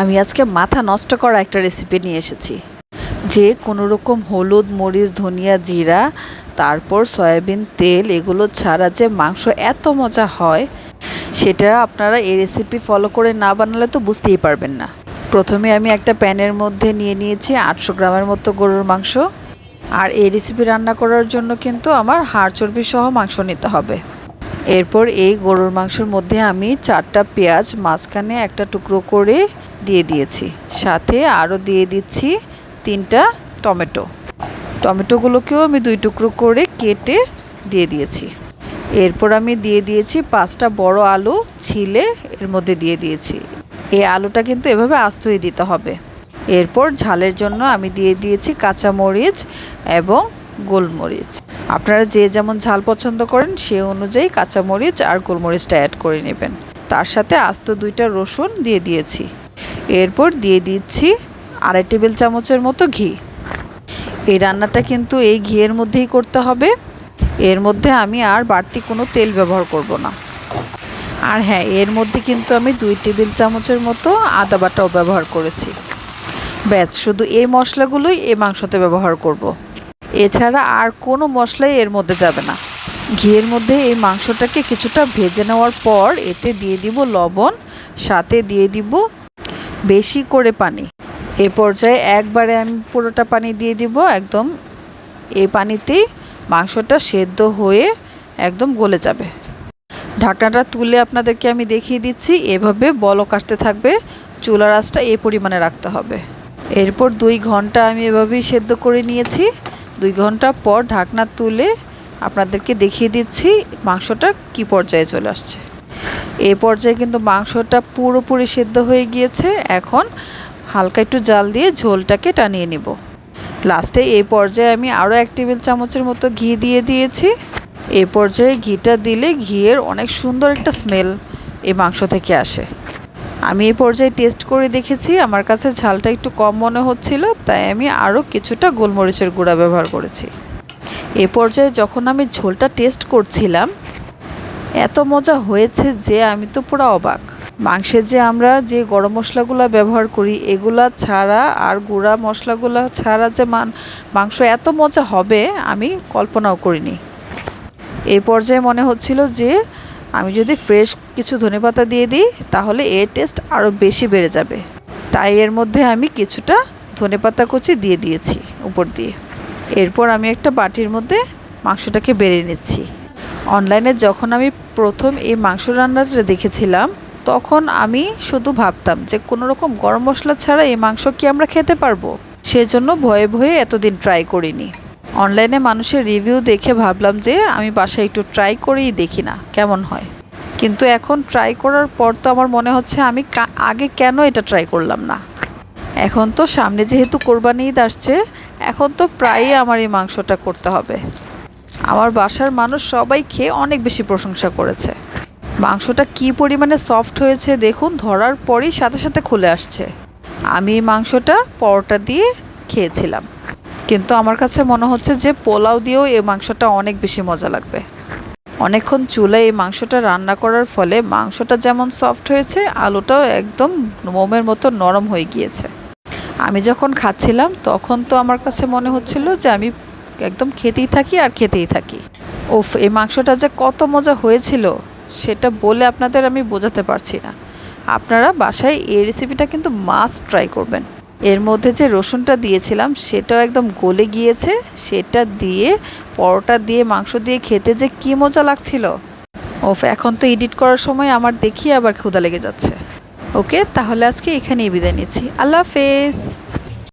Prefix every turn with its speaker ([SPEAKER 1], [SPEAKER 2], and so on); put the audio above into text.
[SPEAKER 1] আমি আজকে মাথা নষ্ট করা একটা রেসিপি নিয়ে এসেছি। যে কোনো রকম হলুদ, মরিচ, ধনিয়া, জিরা, তারপর সয়াবিন, তেল এগুলো ছাড়া যে মাংস এত মজা হয়, সেটা আপনারা এই রেসিপি ফলো করে না বানালে তো বুঝতেই পারবেন না। প্রথমে আমি একটা প্যানের মধ্যে নিয়ে নিয়েছি আটশো গ্রামের মতো গরুর মাংস। আর এই রেসিপি রান্না করার জন্য কিন্তু আমার হাড় চর্বি সহ মাংস নিতে হবে। এরপর এই গরুর মাংসের মধ্যে আমি চারটা পেঁয়াজ মাঝখানে একটা টুকরো করে দিয়ে দিয়েছি। সাথে আরও দিয়ে দিচ্ছি তিনটা টমেটো। টমেটোগুলোকেও আমি দুই টুকরো করে কেটে দিয়ে দিয়েছি। এরপর আমি দিয়ে দিয়েছি পাঁচটা বড় আলু ছিলে, এর মধ্যে দিয়ে দিয়েছি। এই আলুটা কিন্তু এভাবে আস্তই দিতে হবে। এরপর ঝালের জন্য আমি দিয়ে দিয়েছি কাঁচা মরিচ এবং গোলমরিচ। আপনারা যে যেমন ঝাল পছন্দ করেন, সে অনুযায়ী কাঁচামরিচ আর গোলমরিচটা অ্যাড করে নেবেন। তার সাথে আস্ত দুইটা রসুন দিয়ে দিয়েছি। এরপর দিয়ে দিচ্ছি আড়াই টেবিল চামচের মতো ঘি। এই রান্নাটা কিন্তু এই ঘিয়ের মধ্যেই করতে হবে। এর মধ্যে আমি আর বাড়তি কোনো তেল ব্যবহার করব না। আর হ্যাঁ এর মধ্যে কিন্তু আমি দুই টেবিল চামচের মতো আদা বাটাও ব্যবহার করেছি। ব্যাস, শুধু এই মশলাগুলোই এই মাংসতে ব্যবহার করব। এছাড়া আর কোনো মশলাই এর মধ্যে যাবে না। ঘিয়ের মধ্যে এই মাংসটাকে কিছুটা ভেজে নেওয়ার পর এতে দিয়ে দিব লবণ, সাথে দিয়ে দিব বেশি করে পানি। এ পর্যায়ে একবারে আমি পুরোটা পানি দিয়ে দিব, একদম এই পানিতেই মাংসটা সেদ্ধ হয়ে একদম গলে যাবে। ঢাকনাটা তুলে আপনাদেরকে আমি দেখিয়ে দিচ্ছি, এভাবে বলক আসতে থাকবে, চুলার আঁচটা এই পরিমাণে রাখতে হবে। এরপর দুই ঘণ্টা আমি এভাবেই সেদ্ধ করে নিয়েছি। দুই ঘণ্টা পর ঢাকনা তুলে আপনাদেরকে দেখিয়ে দিচ্ছি মাংসটা কি পর্যায়ে চলে আসছে। এই পর্যায়ে কিন্তু মাংসটা পুরোপুরি সেদ্ধ হয়ে গিয়েছে। এখন হালকা একটু জাল দিয়ে ঝোলটাকে টানিয়ে নিব। লাস্টে এই পর্যায়ে আমি আরও এক টেবিল চামচের মতো ঘি দিয়ে দিয়েছি। এই পর্যায়ে ঘিটা দিলে ঘিয়ের অনেক সুন্দর একটা স্মেল এই মাংস থেকে আসে। আমি এই পর্যায়ে টেস্ট করে দেখেছি, আমার কাছে ঝালটা একটু কম মনে হচ্ছিল, তাই আমি আরও কিছুটা গোলমরিচের গুঁড়া ব্যবহার করেছি। এ পর্যায়ে যখন আমি ঝোলটা টেস্ট করছিলাম এত মজা হয়েছে যে আমি তো পুরো অবাক। মাংসে যে আমরা যে গরম মশলাগুলো ব্যবহার করি, এগুলা ছাড়া আর গুঁড়া মশলাগুলো ছাড়া যে মান মাংস এত মজা হবে, আমি কল্পনাও করিনি। এই পর্যায়ে মনে হচ্ছিল যে, আমি যদি ফ্রেশ কিছু ধনেপাতা দিয়ে দিই, তাহলে এর টেস্ট আরও বেশি বেড়ে যাবে। তাই এর মধ্যে আমি কিছুটা ধনেপাতা কুচি দিয়ে দিয়েছি উপর দিয়ে। এরপর আমি একটা বাটির মধ্যে মাংসটাকে বেড়ে নিচ্ছি। অনলাইনে যখন আমি প্রথম এই মাংস রান্নাটা দেখেছিলাম, তখন আমি শুধু ভাবতাম যে কোনো রকম গরম মশলা ছাড়া এই মাংস কি আমরা খেতে পারব? সেজন্য ভয়ে ভয়ে এতদিন ট্রাই করিনি। অনলাইনে মানুষের রিভিউ দেখে ভাবলাম যে আমি বাসায় একটু ট্রাই করেই দেখি না, কেমন হয়। কিন্তু এখন ট্রাই করার পর তো আমার মনে হচ্ছে আমি আগে কেন এটা ট্রাই করলাম না? এখন তো সামনে যেহেতু কোরবানি ঈদ আসছে, এখন তো প্রায়ই আমার এই মাংসটা করতে হবে। আমার বাসার মানুষ সবাই খেয়ে অনেক বেশি প্রশংসা করেছে। মাংসটা কি পরিমাণে সফট হয়েছে দেখুন, ধরার পরই সাথে সাথে খুলে আসছে। আমি এই মাংসটা পরোটা দিয়ে খেয়েছিলাম। কিন্তু আমার কাছে মনে হচ্ছে যে পোলাও দিয়েও এই মাংসটা অনেক বেশি মজা লাগবে। অনেকক্ষণ চুলায় এই মাংসটা রান্না করার ফলে মাংসটা যেমন সফট হয়েছে, আলুটাও একদম মোমের মতো নরম হয়ে গিয়েছে। আমি যখন খাচ্ছিলাম, তখন তো আমার কাছে মনে হচ্ছিল যে আমি একদম খেতেই থাকি আর খেতেই থাকি। ওফ এই মাংসটা যে কত মজা হয়েছিল, সেটা বলে আপনাদের আমি বোঝাতে পারছি না। আপনারা বাসায় এই রেসিপিটা কিন্তু মাস্ট ট্রাই করবেন। এর মধ্যে যে রসুনটা দিয়েছিলাম, সেটাও একদম গলে গিয়েছে। সেটা দিয়ে, পরোটা দিয়ে, মাংস দিয়ে খেতে যে কী মজা লাগছিল। ওফ এখন তো এডিট করার সময় আমার দেখি আবার ক্ষুধা লেগে যাচ্ছে। ওকে, তাহলে আজকে এখানেই বিদায় নিচ্ছি। আল্লাহ হাফেজ।